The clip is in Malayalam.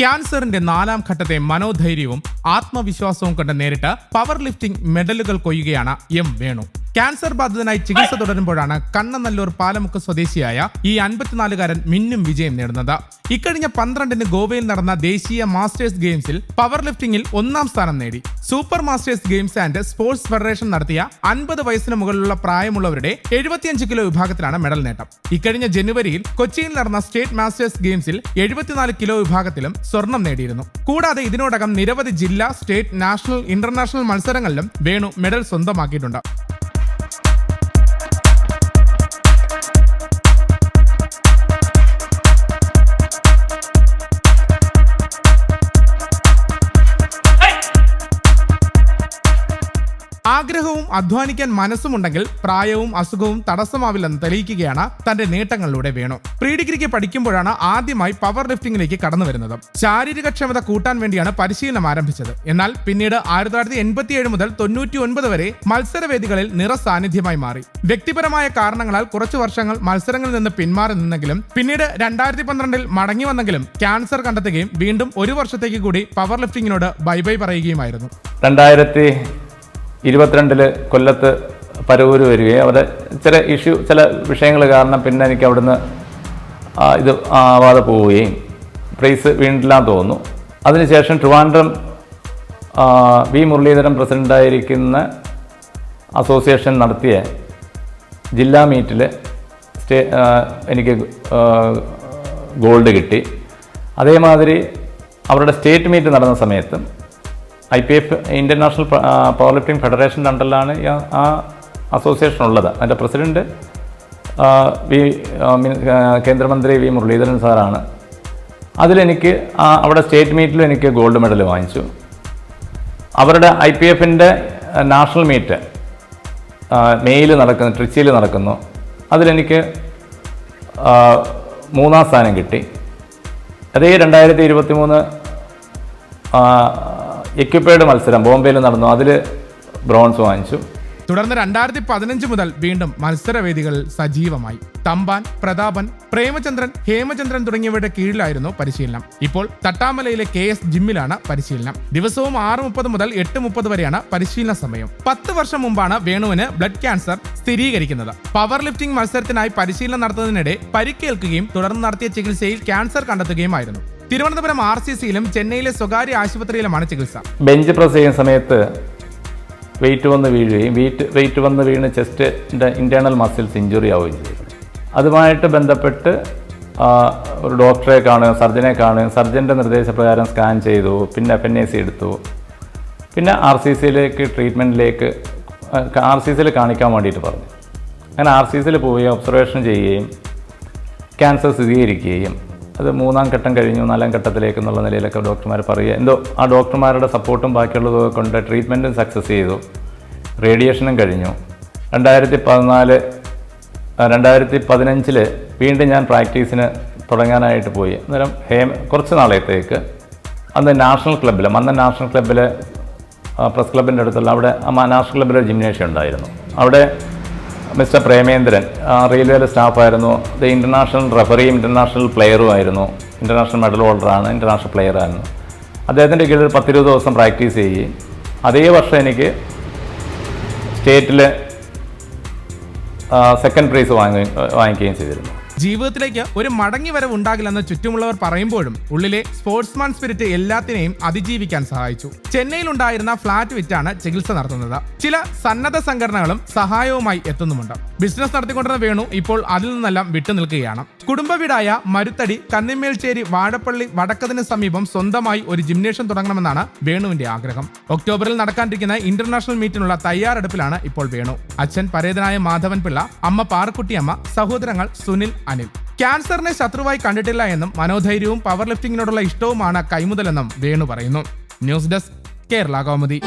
ക്യാൻസറിന്റെ നാലാം ഘട്ടത്തെ മനോധൈര്യവും ആത്മവിശ്വാസവും കണ്ട് നേരിട്ട് പവർ ലിഫ്റ്റിംഗ് മെഡലുകൾ കൊയ്യുകയാണ് എം വേണു. ക്യാൻസർ ബാധിതനായി ചികിത്സ തുടരുമ്പോഴാണ് കണ്ണനല്ലൂർ പാലമുക്ക് സ്വദേശിയായ ഈ അൻപത്തിനാലുകാരൻ മിന്നും വിജയം നേടുന്നത്. ഇക്കഴിഞ്ഞ പന്ത്രണ്ടിന് ഗോവയിൽ നടന്ന ദേശീയ മാസ്റ്റേഴ്സ് ഗെയിംസിൽ പവർ ലിഫ്റ്റിംഗിൽ ഒന്നാം സ്ഥാനം നേടി. Super masters games and sports federation നടത്തിയ അൻപത് വയസ്സിന് മുകളിലുള്ള പ്രായമുള്ളവരുടെ എഴുപത്തിയഞ്ച് കിലോ വിഭാഗത്തിലാണ് മെഡൽ നേട്ടം. ഇക്കഴിഞ്ഞ ജനുവരിയിൽ കൊച്ചിയിൽ നടന്ന സ്റ്റേറ്റ് മാസ്റ്റേഴ്സ് ഗെയിംസിൽ എഴുപത്തിനാല് കിലോ വിഭാഗത്തിലും സ്വർണം നേടിയിരുന്നു. കൂടാതെ ഇതിനോടകം നിരവധി ജില്ലാ സ്റ്റേറ്റ് നാഷണൽ ഇന്റർനാഷണൽ മത്സരങ്ങളിലും വേണു മെഡൽ സ്വന്തമാക്കിയിട്ടുണ്ട്. ആഗ്രഹവും അധ്വാനിക്കാൻ മനസ്സുമുണ്ടെങ്കിൽ പ്രായവും അസുഖവും തടസ്സമാവില്ലെന്ന് തെളിയിക്കുകയാണ് തന്റെ നേട്ടങ്ങളിലൂടെ വേണു. പ്രീ ഡിഗ്രിക്ക് പഠിക്കുമ്പോഴാണ് ആദ്യമായി പവർ ലിഫ്റ്റിംഗിലേക്ക് കടന്നു വരുന്നത്. ശാരീരിക ക്ഷമത കൂട്ടാൻ വേണ്ടിയാണ് പരിശീലനം ആരംഭിച്ചത്. എന്നാൽ പിന്നീട് ആയിരത്തി തൊള്ളായിരത്തി എൺപത്തിയേഴ് മുതൽ തൊണ്ണൂറ്റി ഒൻപത് വരെ മത്സരവേദികളിൽ നിറ സാന്നിധ്യമായി മാറി. വ്യക്തിപരമായ കാരണങ്ങളാൽ കുറച്ചു വർഷങ്ങൾ മത്സരങ്ങളിൽ നിന്ന് പിന്മാറി നിന്നെങ്കിലും പിന്നീട് രണ്ടായിരത്തി പന്ത്രണ്ടിൽ മടങ്ങി വന്നെങ്കിലും ക്യാൻസർ കണ്ടെത്തുകയും വീണ്ടും ഒരു വർഷത്തേക്ക് കൂടി പവർ ലിഫ്റ്റിംഗിനോട് ബൈ ബൈ പറയുകയുമായിരുന്നു. രണ്ടായിരത്തി ഇരുപത്തിരണ്ടിൽ കൊല്ലത്ത് പരവൂര് വരികയും അവിടെ ചില ഇഷ്യൂ ചില വിഷയങ്ങൾ കാരണം പിന്നെ എനിക്ക് അവിടുന്ന് ഇത് ആവാതെ പോവുകയും പ്രൈസ് വീണ്ടില്ലാന്ന് തോന്നുന്നു. അതിനുശേഷം ട്രിവാൻഡ്രം വി മുരളീധരൻ പ്രസിഡന്റായിരിക്കുന്ന അസോസിയേഷൻ നടത്തിയ ജില്ലാ മീറ്റിൽ സ്റ്റേ എനിക്ക് ഗോൾഡ് കിട്ടി. അതേമാതിരി അവരുടെ സ്റ്റേറ്റ് മീറ്റ് നടന്ന സമയത്തും I P F Indian national power lifting ഫെഡറേഷന്റെ അണ്ടറിലാണ് ആ- അസോസിയേഷൻ ഉള്ളത്. അതിന്റെ പ്രസിഡന്റ് വി കേന്ദ്രമന്ത്രി വി മുരളീധരൻ സാറാണ്. അതിലെനിക്ക് അവിടെ സ്റ്റേറ്റ് മീറ്റിലും എനിക്ക് ഗോൾഡ് മെഡൽ വാങ്ങിച്ചു. അവരുടെ ഐ പി എഫിന്റെ നാഷണൽ മീറ്റ് മെയിൽ നടക്കുന്നു ട്രിച്ചിയിൽ നടക്കുന്നു. അതിലെനിക്ക് മൂന്നാം സ്ഥാനം കിട്ടി. അതേ രണ്ടായിരത്തി ഇരുപത്തി മൂന്ന് എക്യുപ്പേഡ് മത്സരം. ബോംബെയിൽ നടന്നു. അതിൽ ബ്രോൺസ് വാങ്ങിച്ചു. തുടർന്ന് രണ്ടായിരത്തി പതിനഞ്ച് മുതൽ വീണ്ടും മത്സരവേദികളിൽ സജീവമായി. തമ്പാൻ പ്രതാപൻ പ്രേമചന്ദ്രൻ ഹേമചന്ദ്രൻ തുടങ്ങിയവരുടെ കീഴിലായിരുന്നു പരിശീലനം. ഇപ്പോൾ തട്ടാമലയിലെ കെ എസ് ജിമ്മിലാണ് പരിശീലനം. ദിവസവും ആറ് മുപ്പത് മുതൽ എട്ട് മുപ്പത് വരെയാണ് പരിശീലന സമയം. പത്ത് വർഷം മുമ്പാണ് വേണുവിന് ബ്ലഡ് ക്യാൻസർ സ്ഥിരീകരിക്കുന്നത്. പവർ ലിഫ്റ്റിംഗ് മത്സരത്തിനായി പരിശീലനം നടത്തുന്നതിനിടെ പരിക്കേൽക്കുകയും തുടർന്ന് നടത്തിയ ചികിത്സയിൽ ക്യാൻസർ കണ്ടെത്തുകയുമായിരുന്നു. തിരുവനന്തപുരം ആർ സി സിയിലും ചെന്നൈയിലെ സ്വകാര്യ ആശുപത്രിയിലുമാണ് ചികിത്സ. ബെഞ്ച് പ്രസ് ചെയ്യുന്ന സമയത്ത് വെയിറ്റ് വന്ന് വീഴുകയും വെയിറ്റ് വെയിറ്റ് വന്ന് വീണ് ചെസ്റ്റിന്റെ ഇന്റേർണൽ മസിൽസ് ഇഞ്ചുറി ആവുകയും ചെയ്തു. അതുമായിട്ട് ബന്ധപ്പെട്ട് ഒരു ഡോക്ടറെ കാണുക സർജനെ കാണുക സർജന്റെ നിർദ്ദേശപ്രകാരം സ്കാൻ ചെയ്തു പിന്നെ എഫ് എൻ എ സി എടുത്തു. പിന്നെ ആർ സി സിയിലേക്ക് ട്രീറ്റ്മെന്റിലേക്ക് ആർ സി സിയിൽ കാണിക്കാൻ വേണ്ടിയിട്ട് പറഞ്ഞു. അങ്ങനെ ആർ സി സിയിൽ പോവുകയും ഒബ്സർവേഷൻ ചെയ്യുകയും ക്യാൻസർ സ്ഥിരീകരിക്കുകയും അത് മൂന്നാം ഘട്ടം കഴിഞ്ഞു നാലാം ഘട്ടത്തിലേക്ക് എന്നുള്ള നിലയിലൊക്കെ ഡോക്ടർമാർ പറയുക. എന്തോ ആ ഡോക്ടർമാരുടെ സപ്പോർട്ടും ബാക്കിയുള്ളതൊക്കെ കൊണ്ട് ട്രീറ്റ്മെന്റും സക്സസ് ചെയ്തു. റേഡിയേഷനും കഴിഞ്ഞു. രണ്ടായിരത്തി പതിനാല് രണ്ടായിരത്തി പതിനഞ്ചിൽ വീണ്ടും ഞാൻ പ്രാക്ടീസിന് തുടങ്ങാനായിട്ട് പോയി. അന്നേരം ഹേമ കുറച്ച് നാളത്തേക്ക് അന്ന് നാഷണൽ ക്ലബ്ബിൽ മന്ന നാഷണൽ ക്ലബ്ബിൽ പ്രസ് ക്ലബിന്റെ അടുത്തുള്ള അവിടെ ആ നാഷണൽ ക്ലബ്ബിലെ ജിംനേഷ്യം ഉണ്ടായിരുന്നു. അവിടെ മിസ്റ്റർ പ്രേമേന്ദ്രൻ റെയിൽവേയിലെ സ്റ്റാഫായിരുന്നു. ഇത് ഇന്റർനാഷണൽ റെഫറിയും ഇന്റർനാഷണൽ പ്ലെയറുമായിരുന്നു ഇന്റർനാഷണൽ മെഡൽ ഹോൾഡറാണ് ഇന്റർനാഷണൽ പ്ലെയറായിരുന്നു. അദ്ദേഹത്തിന്റെ കീഴിൽ പത്തിരുപത് ദിവസം പ്രാക്ടീസ് ചെയ്യുകയും അതേ വർഷം എനിക്ക് സ്റ്റേറ്റിൽ സെക്കൻഡ് പ്രൈസ് വാങ്ങി വാങ്ങിക്കുകയും ചെയ്തിരുന്നു. ജീവിതത്തിലേക്ക് ഒരു മടങ്ങി വരവ് ഉണ്ടാകില്ലെന്ന് ചുറ്റുമുള്ളവർ പറയുമ്പോഴും ഉള്ളിലെ സ്പോർട്സ്മാൻ സ്പിരിറ്റ് എല്ലാത്തിനെയും അതിജീവിക്കാൻ സഹായിച്ചു. ചെന്നൈയിൽ ഉണ്ടായിരുന്ന ഫ്ളാറ്റ് വിറ്റാണ് ചികിത്സ നടത്തുന്നത്. ചില സന്നദ്ധ സംഘടനകളും സഹായവുമായി എത്തുന്നുമുണ്ട്. ബിസിനസ് നടത്തിക്കൊണ്ടിരുന്ന വേണു ഇപ്പോൾ അതിൽ നിന്നെല്ലാം വിട്ടുനിൽക്കുകയാണ് കുടുംബ വീടായ മരുത്തടി കന്നിമേൽച്ചേരി വാഴപ്പള്ളി വടക്കതിന് സമീപം സ്വന്തമായി ഒരു ജിംനേഷ്യം തുടങ്ങണമെന്നാണ് വേണുവിന്റെ ആഗ്രഹം. ഒക്ടോബറിൽ നടക്കാനിരിക്കുന്ന ഇന്റർനാഷണൽ മീറ്റിനുള്ള തയ്യാറെടുപ്പിലാണ് ഇപ്പോൾ വേണു. അച്ഛൻ പരേതനായ മാധവൻ പിള്ള അമ്മ പാറക്കുട്ടിയമ്മ സഹോദരങ്ങൾ സുനിൽ അനിൽ. ക്യാൻസറിനെ ശത്രുവായി കണ്ടിട്ടില്ല എന്നും മനോധൈര്യവും പവർ ലിഫ്റ്റിംഗിനോടുള്ള ഇഷ്ടവുമാണ് കൈമുതലെന്നും വേണു പറയുന്നു. News desk Kerala Kaumudi.